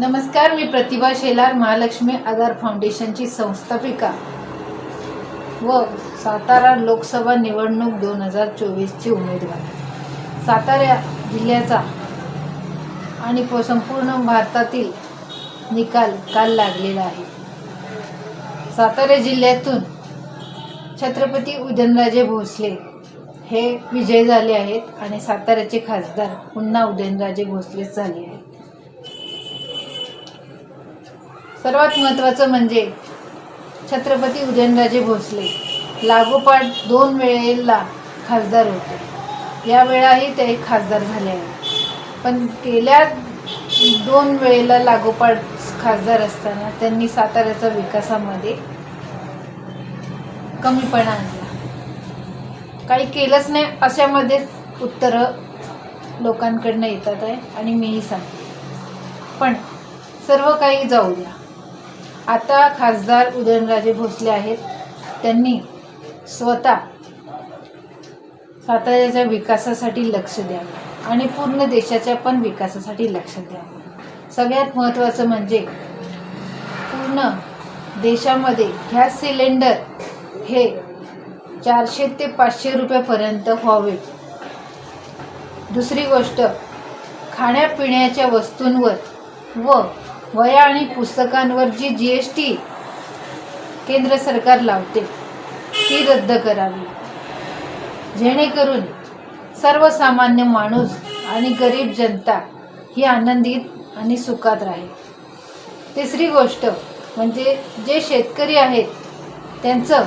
नमस्कार मी प्रतिभा शेलार महालक्ष्मी आधार फाउंडेशनची संस्थापिका. व सातारा लोकसभा निवडणूक दोन हजार चोवीसची उमेदवार. सातारा जिल्ह्याचा आणि संपूर्ण भारतातील निकाल काल लागलेला आहे. सातारा जिल्ह्यातून छत्रपती उदयनराजे भोसले हे विजय झाले आहेत आणि साताऱ्याचे खासदार पुन्हा उदयनराजे भोसलेच झाले आहेत. सर्वात महत्त्वाचं म्हणजे छत्रपती उदयनराजे भोसले. लागोपाठ दोन वेळेला खासदार होते. यावेळाही ते खासदार झाले आहेत. पण गेल्या दोन वेळेला लागोपाठ खासदार असताना त्यांनी साताऱ्याच्या विकासामध्ये कमीपणा आणला. काही केलंच नाही अशामध्ये उत्तरं लोकांकडनं येतात आहे आणि मीही सांगते. पण सर्व काही जाऊ द्या. आता खासदार उदयनराजे भोसले आहेत. त्यांनी स्वतः साताऱ्याच्या विकासासाठी लक्ष द्यावं आणि पूर्ण देशाच्या पण विकासासाठी लक्ष द्यावं सगळ्यात महत्त्वाचं म्हणजे पूर्ण देशामध्ये गॅस सिलेंडर हे चारशे ते पाचशे रुपयापर्यंत व्हावे. दुसरी गोष्ट खाण्यापिण्याच्या वस्तूंवर व वह्या आणि पुस्तकांवर जी जी एस टी केंद्र सरकार लावते ती रद्द करावी. जेणेकरून सर्वसामान्य माणूस आणि गरीब जनता ही आनंदित आणि सुखात राहील. तिसरी गोष्ट म्हणजे जे शेतकरी आहेत त्यांचं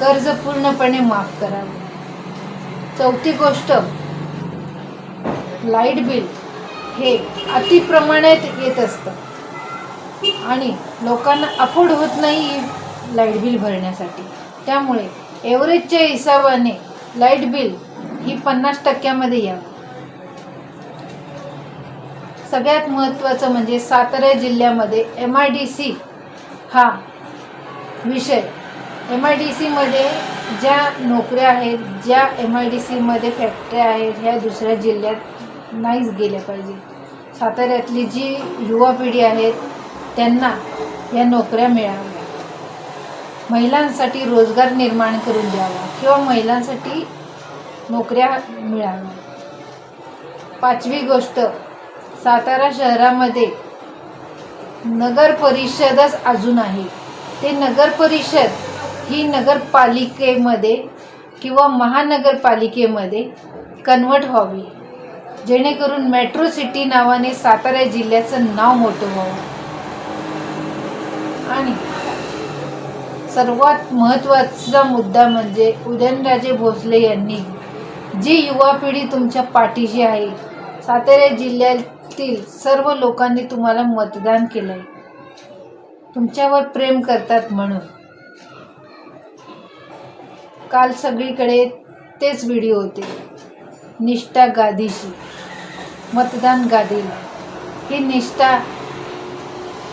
कर्ज पूर्णपणे माफ करावं. चौथी गोष्ट लाइट बिल हे अतिप्रमाणात येत असतं. आणि लोकांना अफोर्ड होत नाही लाइट बिल भरण्यासाठी. त्यामुळे एव्हरेजच्या हिशोबाने लाइट बिल ही पन्नास टक्क्यामध्ये यावं सगळ्यात महत्त्वाचं म्हणजे सातारा जिल्ह्यामध्ये एम आय डी सी हा विषय. एम आय डी सीमध्ये ज्या नोकऱ्या आहेत ज्या एम आय डी सीमध्ये फॅक्टऱ्या आहेत ह्या दुसऱ्या जिल्ह्यात नाहीच गेल्या पाहिजे साताऱ्यातली जी युवा पिढी आहेत त्यांना या नोकऱ्या मिळाव्या महिलांसाठी रोजगार निर्माण करून द्यावा किंवा महिलांसाठी नोकऱ्या मिळाव्या. पाचवी गोष्ट सातारा शहरामध्ये नगर परिषदच अजून आहे. ते नगर परिषद ही नगरपालिकेमध्ये किंवा महानगरपालिकेमध्ये कन्वर्ट व्हावी. जेणेकरून मेट्रो सिटी नावाने सातारा जिल्ह्याचं नाव मोठं व्हावं. आणि सर्वात महत्त्वाचा मुद्दा म्हणजे उदयनराजे भोसले यांनी जी युवा पिढी तुमच्या पाठीशी आहे सातारा जिल्ह्यातील सर्व लोकांनी तुम्हाला मतदान केलं आहे तुमच्यावर प्रेम करतात म्हणून. काल सगळीकडे तेच व्हिडिओ होते. निष्ठा गादीशी मतदान गादीला ही निष्ठा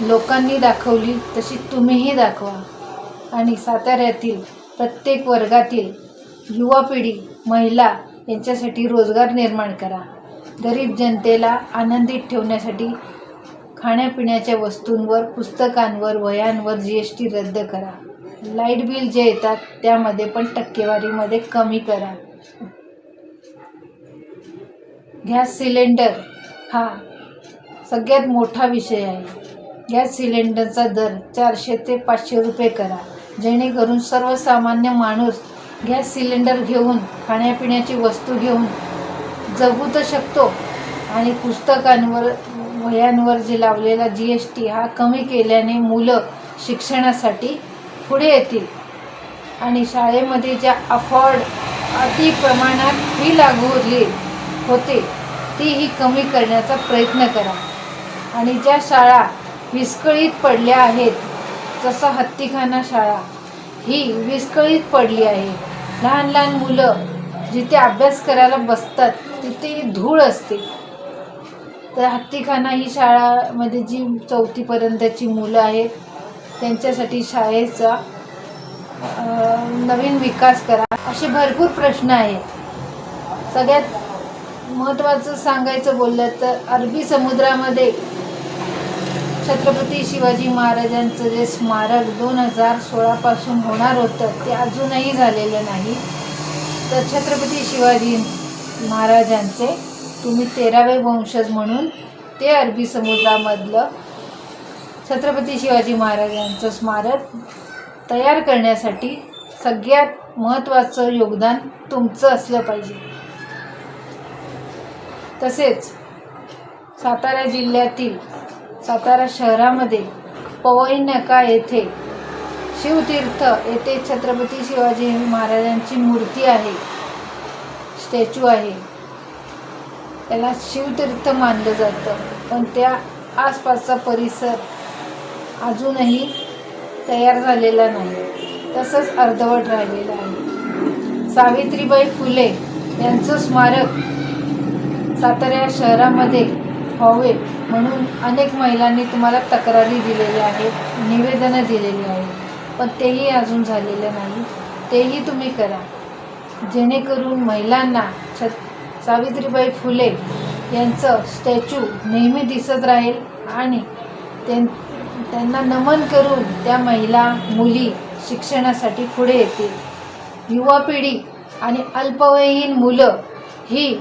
लोकांनी दाखवली तशी तुम्हीही दाखवा. आणि साताऱ्यातील प्रत्येक वर्गातील युवा पिढी महिला यांच्यासाठी रोजगार निर्माण करा. गरीब जनतेला आनंदित ठेवण्यासाठी खाण्यापिण्याच्या वस्तूंवर पुस्तकांवर वयांवर जी एस टी रद्द करा. लाइट बिल जे येतात त्यामध्ये पण टक्केवारीमध्ये कमी करा. गॅस सिलेंडर हा सगळ्यात मोठा विषय आहे. गॅस सिलेंडरचा दर चारशे ते पाचशे रुपये करा. जेणेकरून सर्वसामान्य माणूस गॅस सिलेंडर घेऊन खाण्यापिण्याची वस्तू घेऊन जगू तर शकतो. आणि पुस्तकांवर वह्यांवर जे लावलेला जी एस टी हा कमी केल्याने मुलं शिक्षणासाठी पुढे येतील. आणि शाळेमध्ये ज्या अफोर्ड अति प्रमाणात फी लागू होते तीही कमी करण्याचा प्रयत्न करा. आणि ज्या शाळा विस्कळीत पडल्या आहेत. जसं हत्तीखाना शाळा. ही विस्कळीत पडली आहे. लहान लहान मुलं जिथे अभ्यास करायला बसतात तिथे धूळ असते. तर हत्तीखाना ही शाळामध्ये जी चौथीपर्यंतची मुलं आहेत त्यांच्यासाठी शाळेचा नवीन विकास करा. असे भरपूर प्रश्न आहेत. सगळ्यात महत्त्वाचं सांगायचं बोललं तर अरबी समुद्रामध्ये छत्रपती शिवाजी महाराजांचं जे स्मारक दोन हजार सोळापासून होणार होतं ते अजूनही झालेलं नाही. तर छत्रपती शिवाजी महाराजांचे तुम्ही तेरावे वंशज म्हणून ते अरबी समुद्रामधलं छत्रपती शिवाजी महाराजांचं स्मारक तयार करण्यासाठी सगळ्यात महत्त्वाचं योगदान तुमचं असलं पाहिजे. तसेच सातारा जिल्ह्यातील सातारा शहरामध्ये पवई नका येथे. शिवतीर्थ येथे छत्रपती शिवाजी महाराजांची मूर्ती आहे. स्टॅच्यू आहे. त्याला शिवतीर्थ मानलं जातं. पण त्या आसपासचा परिसर अजूनही तयार झालेला नाही. तसंच अर्धवट राहिलेलं आहे. सावित्रीबाई फुले यांचं स्मारक सातारा शहरामध्ये व्हावे म्हणून अनेक महिलांनी तुम्हाला तक्रारी दिलेल्या आहेत निवेदनं दिलेली आहेत पण तेही अजून झालेलं नाही. तेही तुम्ही करा. जेणेकरून महिलांना छ सावित्रीबाई फुले यांचं स्टॅच्यू नेहमी दिसत राहील आणि त्यां त्यांना नमन करून त्या महिला मुली शिक्षणासाठी पुढे येतील. युवा पिढी आणि अल्पवयीन मुलं ही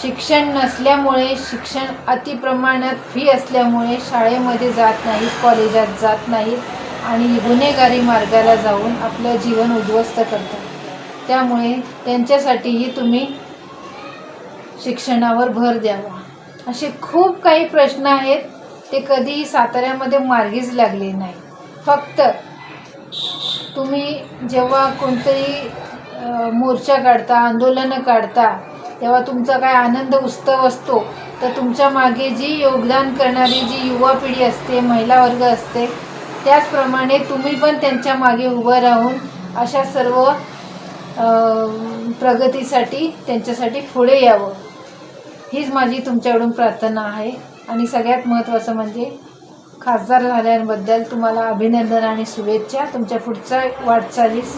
शिक्षण नसल्यामुळे शिक्षण अतिप्रमाणात फी असल्यामुळे शाळेमध्ये जात नाहीत कॉलेजात जात नाहीत आणि गुन्हेगारी मार्गाला जाऊन आपलं जीवन उद्ध्वस्त करतात. त्यामुळे त्यांच्यासाठीही तुम्ही शिक्षणावर भर द्यावा. असे खूप काही प्रश्न आहेत ते कधीही साताऱ्यामध्ये मार्गीच लागले नाही फक्त तुम्ही जेव्हा कोणतंही मोर्चा काढता आंदोलनं काढता तेव्हा तुमचा काय आनंद उत्सव असतो. तर तुमच्या मागे जी योगदान करणारी जी युवा पिढी असते महिला वर्ग असते त्याचप्रमाणे तुम्ही पण त्यांच्या मागे उभं राहून अशा सर्व प्रगतीसाठी त्यांच्यासाठी पुढे यावं. हीच माझी तुमच्याकडून प्रार्थना आहे. आणि सगळ्यात महत्त्वाचं म्हणजे खासदार झाल्याबद्दल तुम्हाला अभिनंदन आणि शुभेच्छा. तुमच्या पुढच्या वाटचालीस